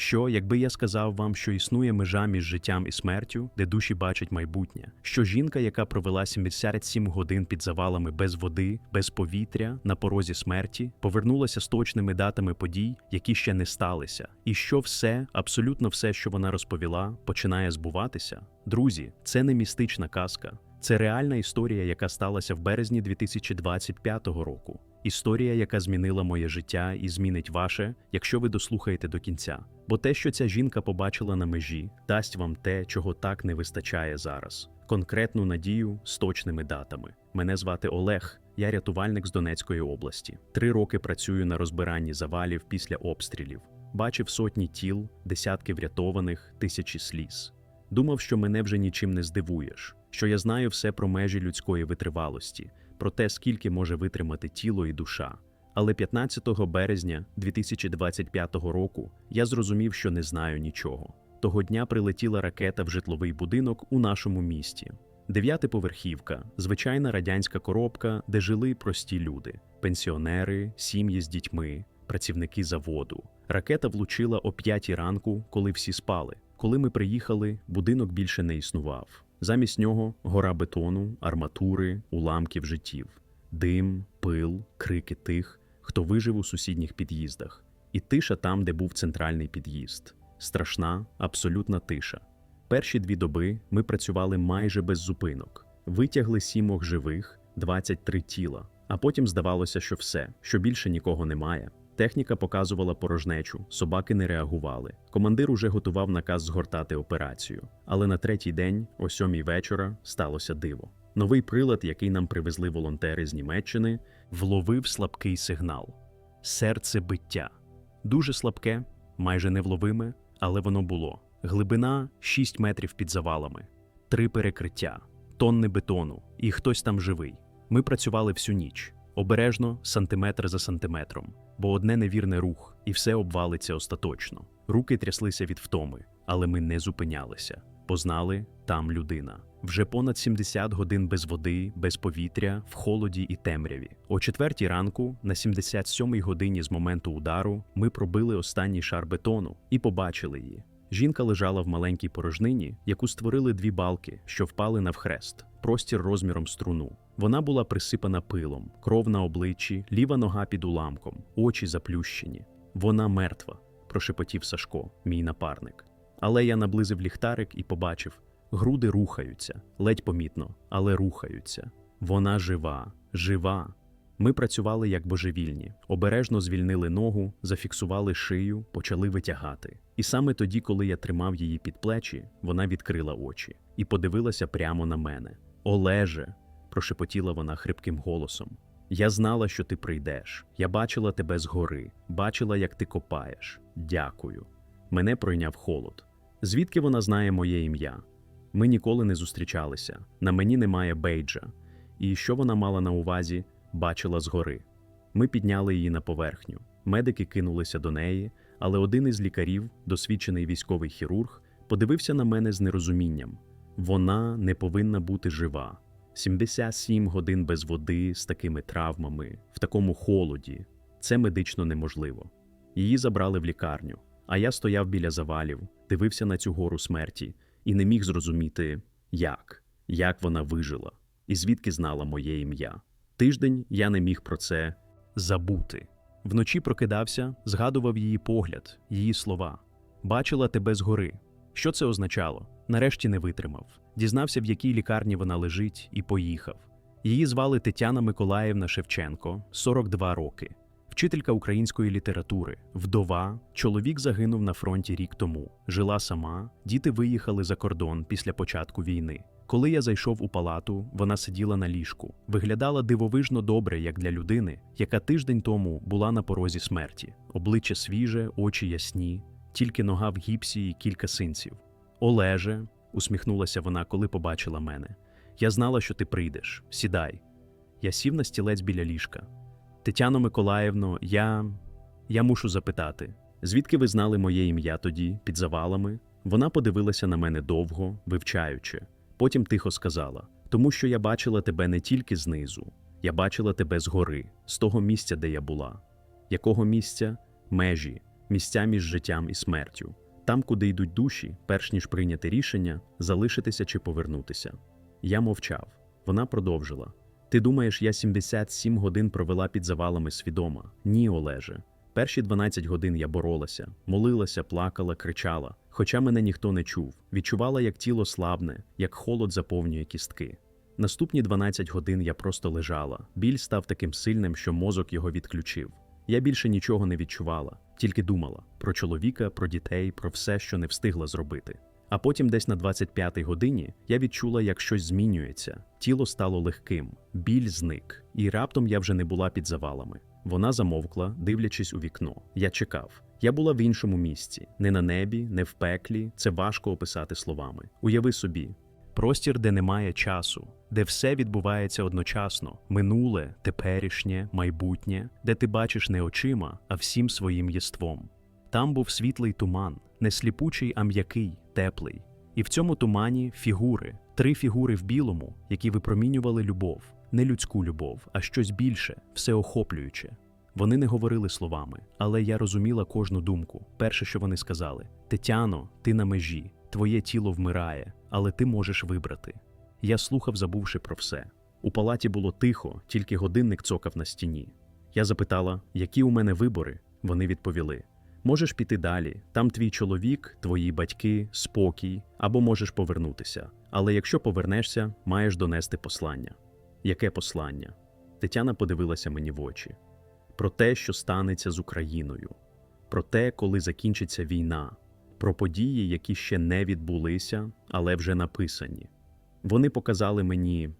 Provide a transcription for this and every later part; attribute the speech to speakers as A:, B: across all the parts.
A: Що, якби я сказав вам, що існує межа між життям і смертю, де душі бачать майбутнє, що жінка, яка провела 77 годин під завалами без води, без повітря на порозі смерті, повернулася з точними датами подій, які ще не сталися, і що все, абсолютно все, що вона розповіла, починає збуватися? Друзі, це не містична казка. Це реальна історія, яка сталася в березні 2025 року. Історія, яка змінила моє життя і змінить ваше, якщо ви дослухаєте до кінця. Бо те, що ця жінка побачила на межі, дасть вам те, чого так не вистачає зараз. Конкретну надію з точними датами. Мене звати Олег, я рятувальник з Донецької області. Три роки працюю на розбиранні завалів після обстрілів. Бачив сотні тіл, десятки врятованих, тисячі сліз. Думав, що мене вже нічим не здивуєш, що я знаю все про межі людської витривалості, про те, скільки може витримати тіло і душа. Але 15 березня 2025 року я зрозумів, що не знаю нічого. Того дня прилетіла ракета в житловий будинок у нашому місті. Дев'ятиповерхівка, звичайна радянська коробка, де жили прості люди: пенсіонери, сім'ї з дітьми, працівники заводу. Ракета влучила о п'ятій ранку, коли всі спали. Коли ми приїхали, будинок більше не існував. Замість нього гора бетону, арматури, уламків життів, дим, пил, крики тих, хто вижив у сусідніх під'їздах, і тиша там, де був центральний під'їзд. Страшна, абсолютна тиша. Перші дві доби ми працювали майже без зупинок. Витягли сімох живих, 23 тіла. А потім здавалося, що все, що більше нікого немає. Техніка показувала порожнечу, собаки не реагували. Командир уже готував наказ згортати операцію. Але на третій день, о сьомій вечора, сталося диво. Новий прилад, який нам привезли волонтери з Німеччини, вловив слабкий сигнал серце биття. Дуже слабке, майже невловиме, але воно було. Глибина 6 метрів під завалами, три перекриття, тонни бетону, і хтось там живий. Ми працювали всю ніч, обережно, сантиметр за сантиметром, бо одне невірне рух, і все обвалиться остаточно. Руки тряслися від втоми, але ми не зупинялися. Познали там людина. Вже понад 70 годин без води, без повітря, в холоді і темряві. О четвертій ранку, на 77-й годині з моменту удару, ми пробили останній шар бетону і побачили її. Жінка лежала в маленькій порожнині, яку створили дві балки, що впали навхрест, простір розміром струну. Вона була присипана пилом, кров на обличчі, ліва нога під уламком, очі заплющені. Вона мертва, прошепотів Сашко, мій напарник. Але я наблизив ліхтарик і побачив: груди рухаються, ледь помітно, але рухаються. Вона жива, жива. Ми працювали як божевільні, обережно звільнили ногу, зафіксували шию, почали витягати. І саме тоді, коли я тримав її під плечі, вона відкрила очі і подивилася прямо на мене. Олеже, прошепотіла вона хрипким голосом. Я знала, що ти прийдеш. Я бачила тебе згори, бачила, як ти копаєш. Дякую. Мене пройняв холод. Звідки вона знає моє ім'я? Ми ніколи не зустрічалися. На мені немає бейджа. І що вона мала на увазі, бачила згори. Ми підняли її на поверхню. Медики кинулися до неї, але один із лікарів, досвідчений військовий хірург, подивився на мене з нерозумінням. Вона не повинна бути жива. 77 годин без води з такими травмами, в такому холоді. Це медично неможливо. Її забрали в лікарню, а я стояв біля завалів, дивився на цю гору смерті і не міг зрозуміти, як, як вона вижила і звідки знала моє ім'я. Тиждень я не міг про це забути. Вночі прокидався, згадував її погляд, її слова. Бачила тебе згори. Що це означало? Нарешті не витримав. Дізнався, в якій лікарні вона лежить, і поїхав. Її звали Тетяна Миколаївна Шевченко, 42 роки, вчителька української літератури, вдова. Чоловік загинув на фронті рік тому. Жила сама, діти виїхали за кордон після початку війни. Коли я зайшов у палату, вона сиділа на ліжку, виглядала дивовижно добре, як для людини, яка тиждень тому була на порозі смерті. Обличчя свіже, очі ясні, тільки нога в гіпсі і кілька синців. Олеже, усміхнулася вона, коли побачила мене. Я знала, що ти прийдеш. Сідай. Я сів на стілець біля ліжка. Тетяно Миколаївно, я. Я мушу запитати, звідки ви знали моє ім'я тоді, під завалами? Вона подивилася на мене довго, вивчаючи. Потім тихо сказала: Тому що я бачила тебе не тільки знизу, я бачила тебе згори, з того місця, де я була. Якого місця? Межі. Місця між життям і смертю, там, куди йдуть душі, перш ніж прийняти рішення, залишитися чи повернутися. Я мовчав. Вона продовжила. Ти думаєш, я 77 годин провела під завалами свідома? Ні, Олеже. Перші 12 годин я боролася, молилася, плакала, кричала. Хоча мене ніхто не чув, відчувала, як тіло слабне, як холод заповнює кістки. Наступні 12 годин я просто лежала. Біль став таким сильним, що мозок його відключив. Я більше нічого не відчувала, тільки думала про чоловіка, про дітей, про все, що не встигла зробити. А потім, десь на 25-й годині, я відчула, як щось змінюється. Тіло стало легким, біль зник, і раптом я вже не була під завалами. Вона замовкла, дивлячись у вікно. Я чекав. Я була в іншому місці, не на небі, не в пеклі. Це важко описати словами. Уяви собі, простір, де немає часу, де все відбувається одночасно: минуле, теперішнє, майбутнє, де ти бачиш не очима, а всім своїм єством. Там був світлий туман, не сліпучий, а м'який, теплий. І в цьому тумані фігури, три фігури в білому, які випромінювали любов, не людську любов, а щось більше, всеохоплююче. Вони не говорили словами, але я розуміла кожну думку. Перше, що вони сказали: Тетяно, ти на межі, твоє тіло вмирає, але ти можеш вибрати. Я слухав, забувши про все. У палаті було тихо, тільки годинник цокав на стіні. Я запитала, які у мене вибори. Вони відповіли: Можеш піти далі, там твій чоловік, твої батьки, спокій, або можеш повернутися. Але якщо повернешся, маєш донести послання. Яке послання? Тетяна подивилася мені в очі. Про те, що станеться з Україною, про те, коли закінчиться війна, про події, які ще не відбулися, але вже написані. Вони показали мені,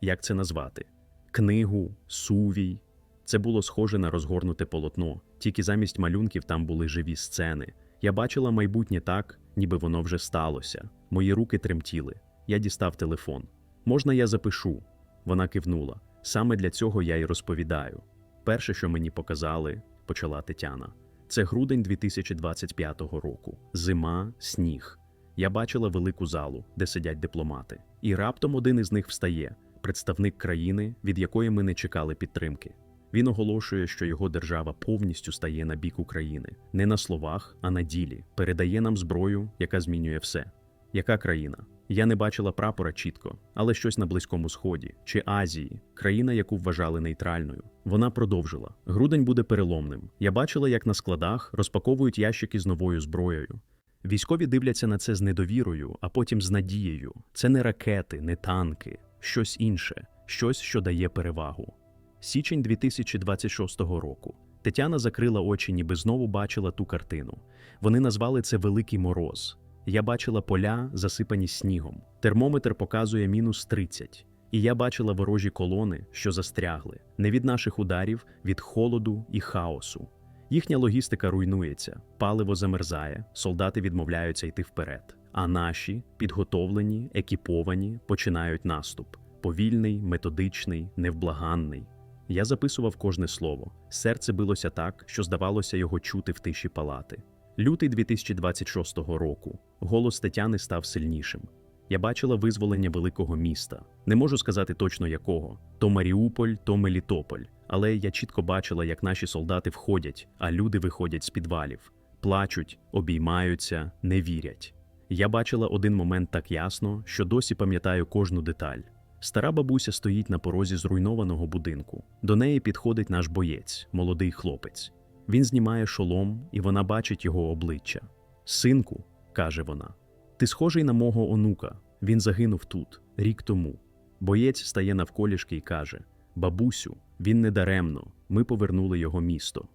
A: як це назвати, книгу, сувій. Це було схоже на розгорнуте полотно, тільки замість малюнків там були живі сцени. Я бачила майбутнє так, ніби воно вже сталося. Мої руки тремтіли. Я дістав телефон. Можна, я запишу? Вона кивнула. Саме для цього я й розповідаю. Перше, що мені показали, почала Тетяна. Це грудень 2025 року. Зима, сніг. Я бачила велику залу, де сидять дипломати. І раптом один із них встає представник країни, від якої ми не чекали підтримки. Він оголошує, що його держава повністю стає на бік України, не на словах, а на ділі, передає нам зброю, яка змінює все. Яка країна? Я не бачила прапора чітко, але щось на Близькому Сході чи Азії, країна, яку вважали нейтральною. Вона продовжила: грудень буде переломним. Я бачила, як на складах розпаковують ящики з новою зброєю. Військові дивляться на це з недовірою, а потім з надією. Це не ракети, не танки, щось інше, щось, що дає перевагу. Січень 2026 року. Тетяна закрила очі, ніби знову бачила ту картину. Вони назвали це Великий мороз. Я бачила поля, засипані снігом. Термометр показує мінус 30. І я бачила ворожі колони, що застрягли, не від наших ударів, від холоду і хаосу. Їхня логістика руйнується, паливо замерзає, солдати відмовляються йти вперед. А наші, підготовлені, екіповані, починають наступ повільний, методичний, невблаганний. Я записував кожне слово. Серце билося так, що здавалося його чути в тиші палати. Лютий 2026 року. Голос Тетяни став сильнішим. Я бачила визволення великого міста. Не можу сказати точно якого: то Маріуполь, то Мелітополь. Але я чітко бачила, як наші солдати входять, а люди виходять з підвалів, плачуть, обіймаються, не вірять. Я бачила один момент так ясно, що досі пам'ятаю кожну деталь. Стара бабуся стоїть на порозі зруйнованого будинку. До неї підходить наш боєць, молодий хлопець. Він знімає шолом, і вона бачить його обличчя. Синку, каже вона, ти схожий на мого онука. Він загинув тут, рік тому. Боєць стає навколішки і каже: Бабусю, він не даремно, ми повернули його місто.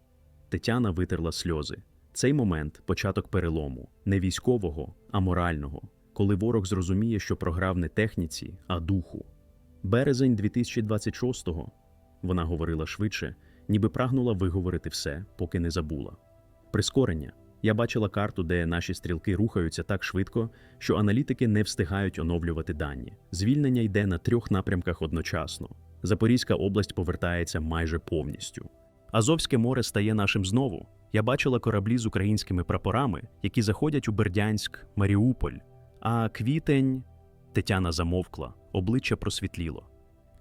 A: Тетяна витерла сльози. Цей момент початок перелому, не військового, а морального, коли ворог зрозуміє, що програв не техніці, а духу. Березень 2026-го, вона говорила швидше, ніби прагнула виговорити все, поки не забула. Прискорення. Я бачила карту, де наші стрілки рухаються так швидко, що аналітики не встигають оновлювати дані. Звільнення йде на трьох напрямках одночасно. Запорізька область повертається майже повністю. Азовське море стає нашим знову. Я бачила кораблі з українськими прапорами, які заходять у Бердянськ, Маріуполь. А квітень. Тетяна замовкла, обличчя просвітліло.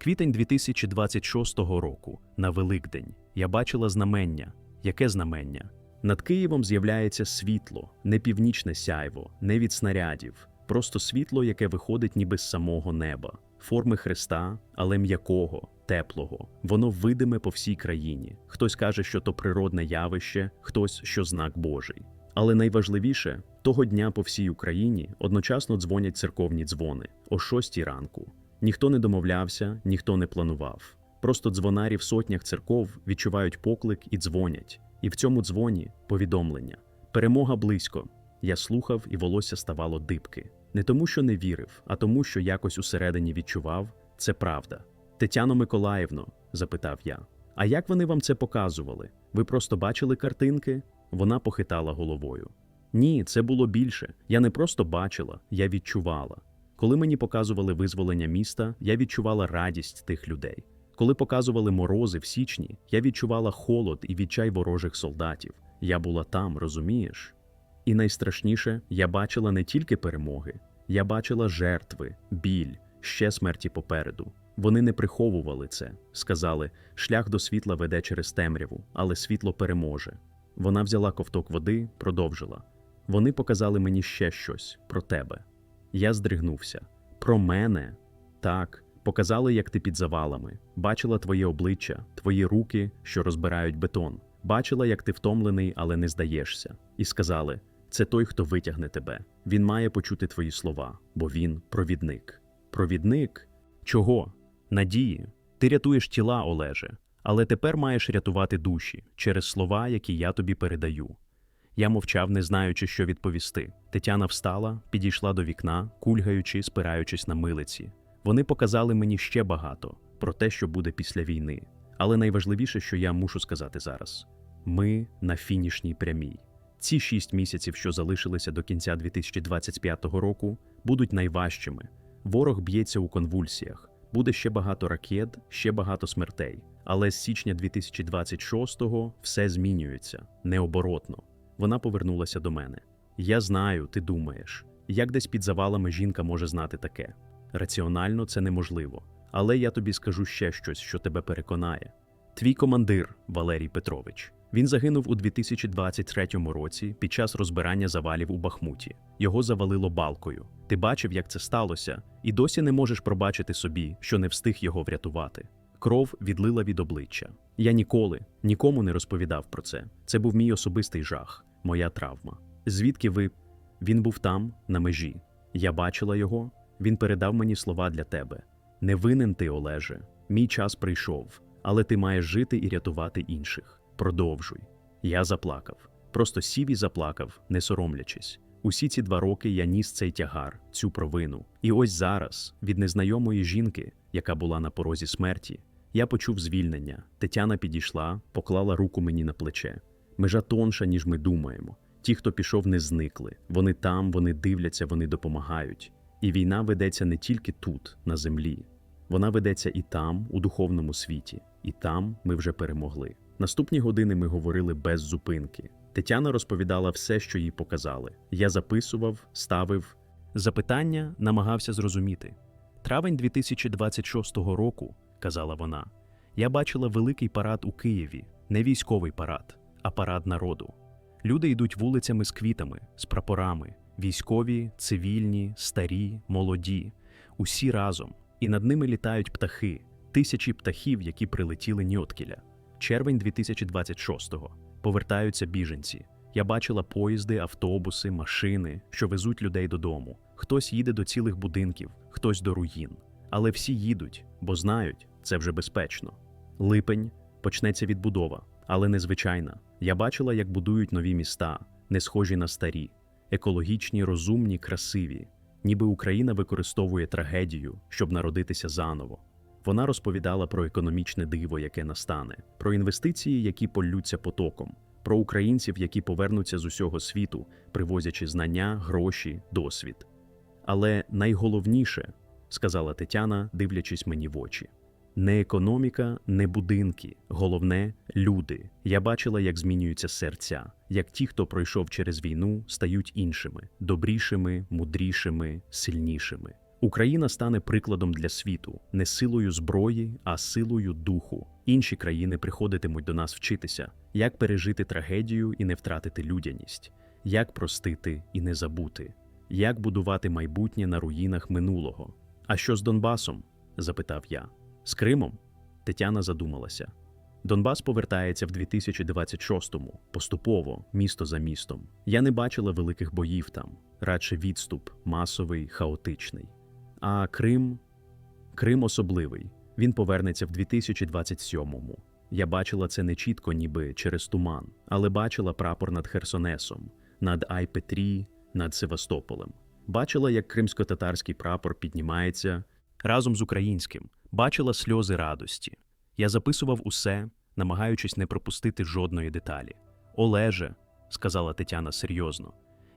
A: Квітень 2026 року, на Великдень, я бачила знамення. Яке знамення? Над Києвом з'являється світло, не північне сяйво, не від снарядів, просто світло, яке виходить ніби з самого неба, форми Христа, але м'якого, теплого. Воно видиме по всій країні. Хтось каже, що то природне явище, хтось, що знак Божий. Але найважливіше, того дня по всій Україні одночасно дзвонять церковні дзвони о шостій ранку. Ніхто не домовлявся, ніхто не планував. Просто дзвонарі в сотнях церков відчувають поклик і дзвонять. І в цьому дзвоні повідомлення: перемога близько. Я слухав, і волосся ставало дибки. Не тому, що не вірив, а тому, що якось усередині відчував це правда. Тетяно Миколаївно, запитав я, а як вони вам це показували? Ви просто бачили картинки? Вона похитала головою. Ні, це було більше. Я не просто бачила, я відчувала. Коли мені показували визволення міста, я відчувала радість тих людей. Коли показували морози в січні, я відчувала холод і відчай ворожих солдатів. Я була там, розумієш? І найстрашніше, я бачила не тільки перемоги, я бачила жертви, біль, ще смерті попереду. Вони не приховували це, сказали: шлях до світла веде через темряву, але світло переможе. Вона взяла ковток води, продовжила. Вони показали мені ще щось про тебе. Я здригнувся. Про мене? Так, показали, як ти під завалами, бачила твоє обличчя, твої руки, що розбирають бетон. Бачила, як ти втомлений, але не здаєшся. І сказали: це той, хто витягне тебе. Він має почути твої слова, бо він провідник. Провідник? Чого? Надії. Ти рятуєш тіла, Олеже, але тепер маєш рятувати душі через слова, які я тобі передаю. Я мовчав, не знаючи, що відповісти. Тетяна встала, підійшла до вікна, кульгаючи, спираючись на милиці. Вони показали мені ще багато про те, що буде після війни. Але найважливіше, що я мушу сказати зараз: ми на фінішній прямій. Ці шість місяців, що залишилися до кінця 2025 року, будуть найважчими. Ворог б'ється у конвульсіях. Буде ще багато ракет, ще багато смертей. Але з січня 2026-го все змінюється необоротно. Вона повернулася до мене. Я знаю, ти думаєш, як десь під завалами жінка може знати таке. Раціонально це неможливо. Але я тобі скажу ще щось, що тебе переконає. Твій командир Валерій Петрович. Він загинув у 2023 році під час розбирання завалів у Бахмуті. Його завалило балкою. Ти бачив, як це сталося, і досі не можеш пробачити собі, що не встиг його врятувати. Кров відлила від обличчя. Я ніколи, нікому не розповідав про це. Це був мій особистий жах, моя травма. Звідки ви? Він був там, на межі. Я бачила його. Він передав мені слова для тебе. Не винен ти, Олеже. Мій час прийшов, але ти маєш жити і рятувати інших. Продовжуй. Я заплакав. Просто сів і заплакав, не соромлячись. Усі ці два роки я ніс цей тягар, цю провину. І ось зараз, від незнайомої жінки, яка була на порозі смерті, я почув звільнення. Тетяна підійшла, поклала руку мені на плече. Межа тонша, ніж ми думаємо. Ті, хто пішов, не зникли. Вони там, вони дивляться, вони допомагають. І війна ведеться не тільки тут, на землі. Вона ведеться і там, у духовному світі, і там ми вже перемогли. Наступні години ми говорили без зупинки. Тетяна розповідала все, що їй показали. Я записував, ставив запитання, намагався зрозуміти. Травень 2026 року, казала вона, я бачила великий парад у Києві, не військовий парад, а парад народу. Люди йдуть вулицями з квітами, з прапорами, військові, цивільні, старі, молоді, усі разом, і над ними літають птахи, тисячі птахів, які прилетіли Ньоткіля. Червень 2026-го. Повертаються біженці. Я бачила поїзди, автобуси, машини, що везуть людей додому. Хтось їде до цілих будинків, хтось до руїн. Але всі їдуть, бо знають, це вже безпечно. Липень почнеться відбудова, але незвичайна. Я бачила, як будують нові міста, не схожі на старі, екологічні, розумні, красиві, ніби Україна використовує трагедію, щоб народитися заново. Вона розповідала про економічне диво, яке настане, про інвестиції, які полються потоком, про українців, які повернуться з усього світу, привозячи знання, гроші, досвід. Але найголовніше, сказала Тетяна, дивлячись мені в очі. Не економіка, не будинки, головне люди. Я бачила, як змінюються серця, як ті, хто пройшов через війну, стають іншими, добрішими, мудрішими, сильнішими. Україна стане прикладом для світу не силою зброї, а силою духу. Інші країни приходитимуть до нас вчитися, як пережити трагедію і не втратити людяність, як простити і не забути, як будувати майбутнє на руїнах минулого. А що з Донбасом? запитав я. З Кримом? Тетяна задумалася. Донбас повертається в 2026-му, поступово, місто за містом. Я не бачила великих боїв там, радше відступ, масовий, хаотичний. А Крим Крим особливий. Він повернеться в 2027-му. Я бачила це не чітко, ніби через туман, але бачила прапор над Херсонесом, над Айпетрі, над Севастополем. Бачила, як кримсько-татарський прапор піднімається разом з українським, бачила сльози радості. Я записував усе, намагаючись не пропустити жодної деталі. Олеже, сказала Тетяна серйозно,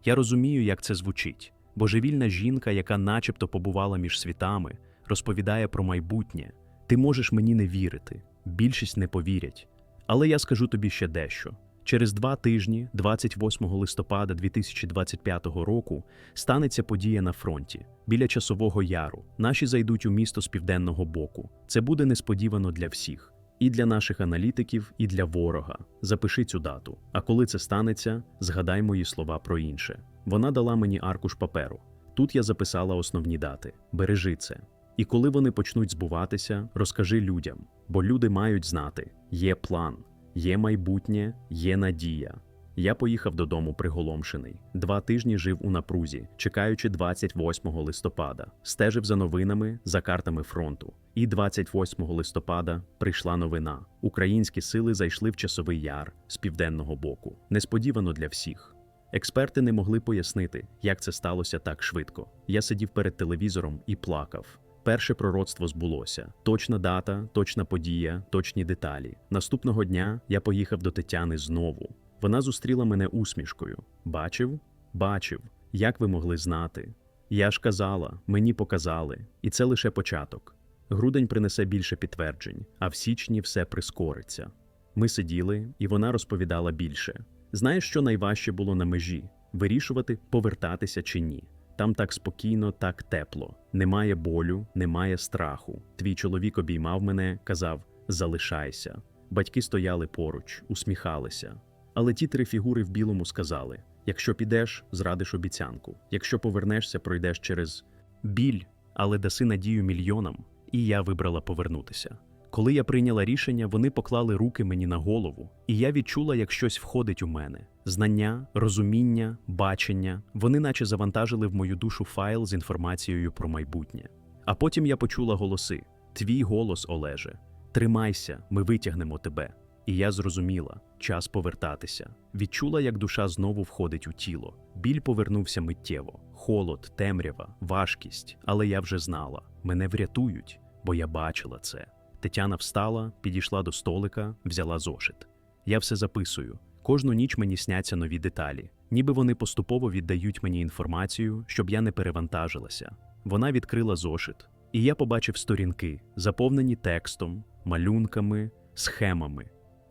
A: я розумію, як це звучить. Божевільна жінка, яка начебто побувала між світами, розповідає про майбутнє. Ти можеш мені не вірити, більшість не повірять. Але я скажу тобі ще дещо. Через два тижні, 28 листопада 2025 року, станеться подія на фронті біля часового яру. Наші зайдуть у місто з південного боку. Це буде несподівано для всіх. І для наших аналітиків, і для ворога. Запиши цю дату. А коли це станеться, згадай мої слова про інше. Вона дала мені аркуш паперу. Тут я записала основні дати. Бережи це. І коли вони почнуть збуватися, розкажи людям, бо люди мають знати: є план, є майбутнє, є надія. Я поїхав додому приголомшений. Два тижні жив у напрузі, чекаючи 28 листопада, стежив за новинами, за картами фронту. І 28 листопада прийшла новина: українські сили зайшли в часовий яр з південного боку. Несподівано для всіх. Експерти не могли пояснити, як це сталося так швидко. Я сидів перед телевізором і плакав. Перше пророцтво збулося: точна дата, точна подія, точні деталі. Наступного дня я поїхав до Тетяни знову. Вона зустріла мене усмішкою. Бачив? Бачив, як ви могли знати. Я ж казала, мені показали, і це лише початок. Грудень принесе більше підтверджень, а в січні все прискориться. Ми сиділи, і вона розповідала більше. Знаєш, що найважче було на межі вирішувати, повертатися чи ні. Там так спокійно, так тепло. Немає болю, немає страху. Твій чоловік обіймав мене, казав: залишайся. Батьки стояли поруч, усміхалися. Але ті три фігури в білому сказали: якщо підеш, зрадиш обіцянку. Якщо повернешся, пройдеш через біль, але даси надію мільйонам. І я вибрала повернутися. Коли я прийняла рішення, вони поклали руки мені на голову, і я відчула, як щось входить у мене: знання, розуміння, бачення. Вони наче завантажили в мою душу файл з інформацією про майбутнє. А потім я почула голоси: Твій голос, Олеже, тримайся, ми витягнемо тебе. І я зрозуміла час повертатися. Відчула, як душа знову входить у тіло. Біль повернувся миттєво, холод, темрява, важкість. Але я вже знала, мене врятують, бо я бачила це. Тетяна встала, підійшла до столика, взяла зошит. Я все записую. Кожну ніч мені сняться нові деталі, ніби вони поступово віддають мені інформацію, щоб я не перевантажилася. Вона відкрила зошит, і я побачив сторінки, заповнені текстом, малюнками, схемами.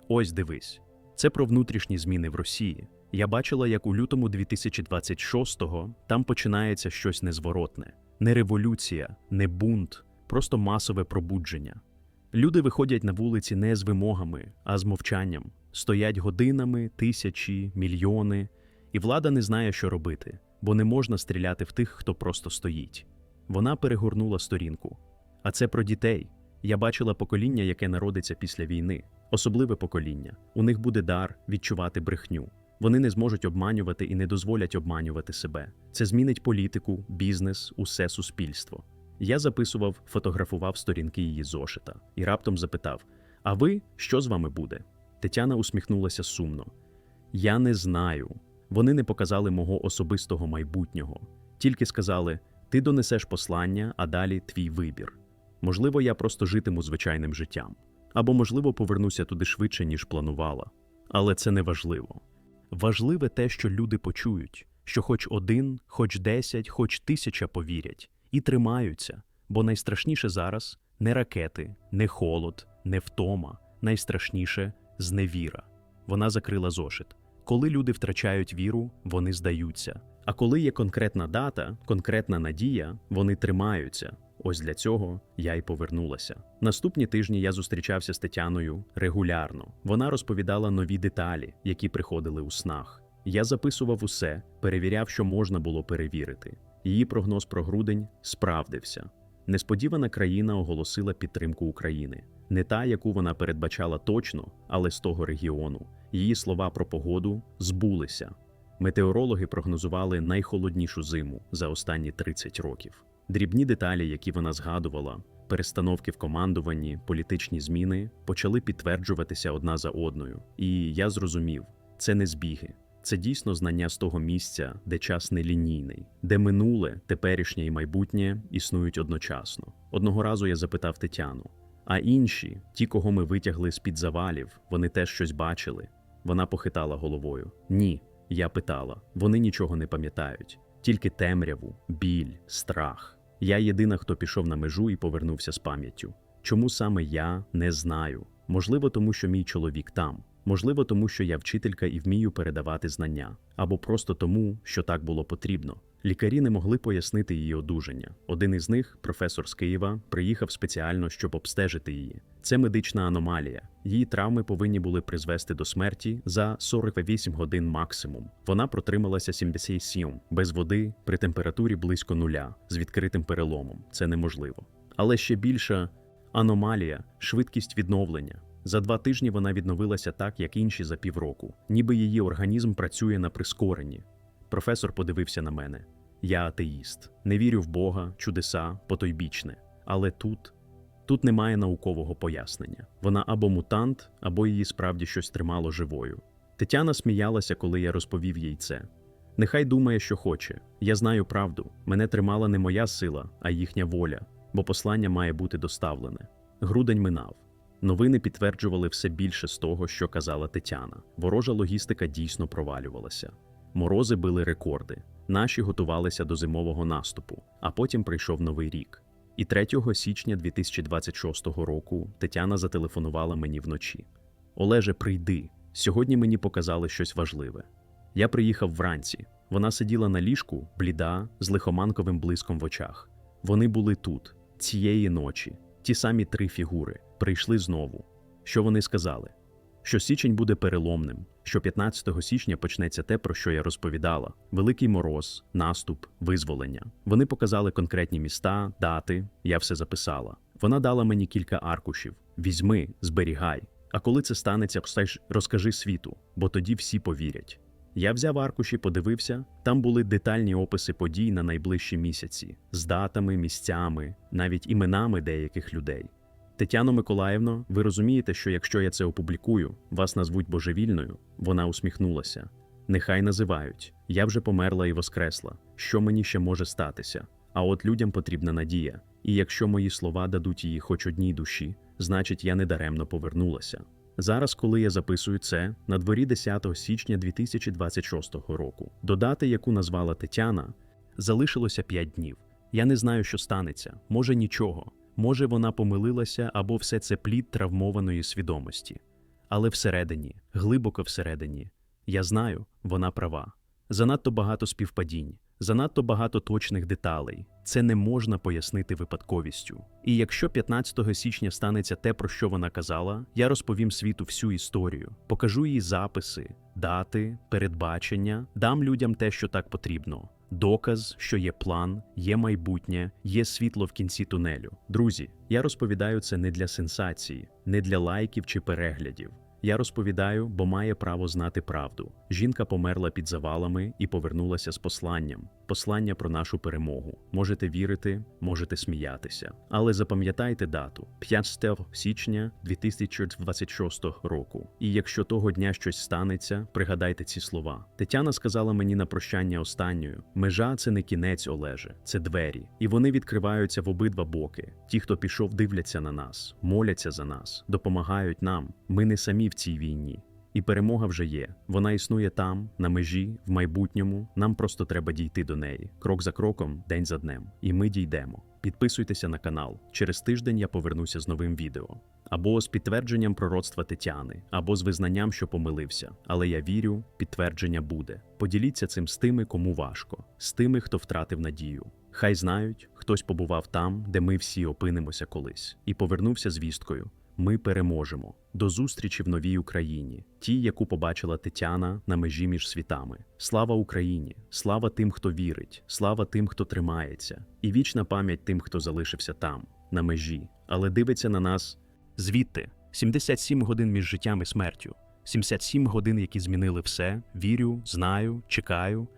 A: Ось дивись. Це про внутрішні зміни в Росії. Я бачила, як у лютому 2026-го там починається щось незворотне: не революція, не бунт, просто масове пробудження. Люди виходять на вулиці не з вимогами, а з мовчанням. Стоять годинами, тисячі, мільйони, і влада не знає, що робити, бо не можна стріляти в тих, хто просто стоїть. Вона перегорнула сторінку. А це про дітей. Я бачила покоління, яке народиться після війни, особливе покоління. У них буде дар відчувати брехню. Вони не зможуть обманювати і не дозволять обманювати себе. Це змінить політику, бізнес, усе суспільство. Я записував, фотографував сторінки її зошита і раптом запитав: А ви що з вами буде? Тетяна усміхнулася сумно. Я не знаю. Вони не показали мого особистого майбутнього, тільки сказали: ти донесеш послання, а далі твій вибір. Можливо, я просто житиму звичайним життям, або, можливо, повернуся туди швидше, ніж планувала. Але це не важливо. Важливе те, що люди почують, що хоч один, хоч десять, хоч тисяча повірять і тримаються, бо найстрашніше зараз не ракети, не холод, не втома, найстрашніше зневіра. Вона закрила зошит. Коли люди втрачають віру, вони здаються. А коли є конкретна дата, конкретна надія, вони тримаються. Ось для цього я й повернулася. Наступні тижні я зустрічався з Тетяною регулярно. Вона розповідала нові деталі, які приходили у снах. Я записував усе, перевіряв, що можна було перевірити. Її прогноз про грудень справдився. Несподівана країна оголосила підтримку України. Не та, яку вона передбачала точно, але з того регіону. Її слова про погоду збулися. Метеорологи прогнозували найхолоднішу зиму за останні 30 років. Дрібні деталі, які вона згадувала, перестановки в командуванні, політичні зміни почали підтверджуватися одна за одною. І я зрозумів, це не збіги. Це дійсно знання з того місця, де час нелінійний, де минуле, теперішнє і майбутнє існують одночасно. Одного разу я запитав Тетяну: а інші, ті, кого ми витягли з-під завалів, вони теж щось бачили. Вона похитала головою. Ні, я питала. Вони нічого не пам'ятають, тільки темряву, біль, страх. Я єдина, хто пішов на межу і повернувся з пам'яттю. Чому саме я не знаю? Можливо, тому що мій чоловік там. Можливо, тому що я вчителька і вмію передавати знання, або просто тому, що так було потрібно. Лікарі не могли пояснити її одужання. Один із них, професор з Києва, приїхав спеціально, щоб обстежити її. Це медична аномалія. Її травми повинні були призвести до смерті за 48 годин максимум. Вона протрималася 77, без води, при температурі близько нуля, з відкритим переломом. Це неможливо. Але ще більша аномалія швидкість відновлення. За два тижні вона відновилася так, як інші за півроку, ніби її організм працює на прискоренні. Професор подивився на мене. Я атеїст, не вірю в Бога, чудеса, потойбічне. Але тут, тут немає наукового пояснення. Вона або мутант, або її справді щось тримало живою. Тетяна сміялася, коли я розповів їй це. Нехай думає, що хоче. Я знаю правду. Мене тримала не моя сила, а їхня воля, бо послання має бути доставлене. Грудень минав. Новини підтверджували все більше з того, що казала Тетяна. Ворожа логістика дійсно провалювалася. Морози били рекорди. Наші готувалися до зимового наступу, а потім прийшов новий рік. І 3 січня 2026 року Тетяна зателефонувала мені вночі: Олеже, прийди. Сьогодні мені показали щось важливе. Я приїхав вранці. Вона сиділа на ліжку, бліда, з лихоманковим блиском в очах. Вони були тут, цієї ночі, ті самі три фігури прийшли знову. Що вони сказали? Що січень буде переломним, що 15 січня почнеться те, про що я розповідала: великий мороз, наступ, визволення. Вони показали конкретні міста, дати, я все записала. Вона дала мені кілька аркушів: візьми, зберігай. А коли це станеться, розкажи світу, бо тоді всі повірять. Я взяв аркуші, подивився. Там були детальні описи подій на найближчі місяці з датами, місцями, навіть іменами деяких людей. Тетяно Миколаївно, ви розумієте, що якщо я це опублікую, вас назвуть божевільною? Вона усміхнулася. Нехай називають. Я вже померла і воскресла. Що мені ще може статися? А от людям потрібна надія. І якщо мої слова дадуть їй хоч одній душі, значить я недаремно повернулася. Зараз, коли я записую це, на дворі 10 січня 2026 року, до дати, яку назвала Тетяна, залишилося 5 днів. Я не знаю, що станеться, може нічого. Може, вона помилилася або все це плід травмованої свідомості. Але всередині, глибоко всередині, я знаю, вона права. Занадто багато співпадінь, занадто багато точних деталей. Це не можна пояснити випадковістю. І якщо 15 січня станеться те, про що вона казала, я розповім світу всю історію, покажу їй записи, дати, передбачення, дам людям те, що так потрібно. Доказ, що є план, є майбутнє, є світло в кінці тунелю. Друзі, я розповідаю це не для сенсації, не для лайків чи переглядів. Я розповідаю, бо має право знати правду. Жінка померла під завалами і повернулася з посланням. Послання про нашу перемогу. Можете вірити, можете сміятися. Але запам'ятайте дату 5 січня 2026 року. І якщо того дня щось станеться, пригадайте ці слова. Тетяна сказала мені на прощання останньою: межа це не кінець Олеже, це двері. І вони відкриваються в обидва боки. Ті, хто пішов, дивляться на нас, моляться за нас, допомагають нам. Ми не самі в цій війні. І перемога вже є. Вона існує там, на межі, в майбутньому. Нам просто треба дійти до неї, крок за кроком, день за днем. І ми дійдемо. Підписуйтеся на канал. Через тиждень я повернуся з новим відео. Або з підтвердженням пророцтва Тетяни, або з визнанням, що помилився. Але я вірю, підтвердження буде. Поділіться цим з тими, кому важко, з тими, хто втратив надію. Хай знають, хтось побував там, де ми всі опинимося колись, і повернувся з вісткою. Ми переможемо. До зустрічі в новій Україні, тій, яку побачила Тетяна на межі між світами. Слава Україні! Слава тим, хто вірить, слава тим, хто тримається, і вічна пам'ять тим, хто залишився там, на межі, але дивиться на нас звідти. 77 годин між життям і смертю. 77 годин, які змінили все. Вірю, знаю, чекаю.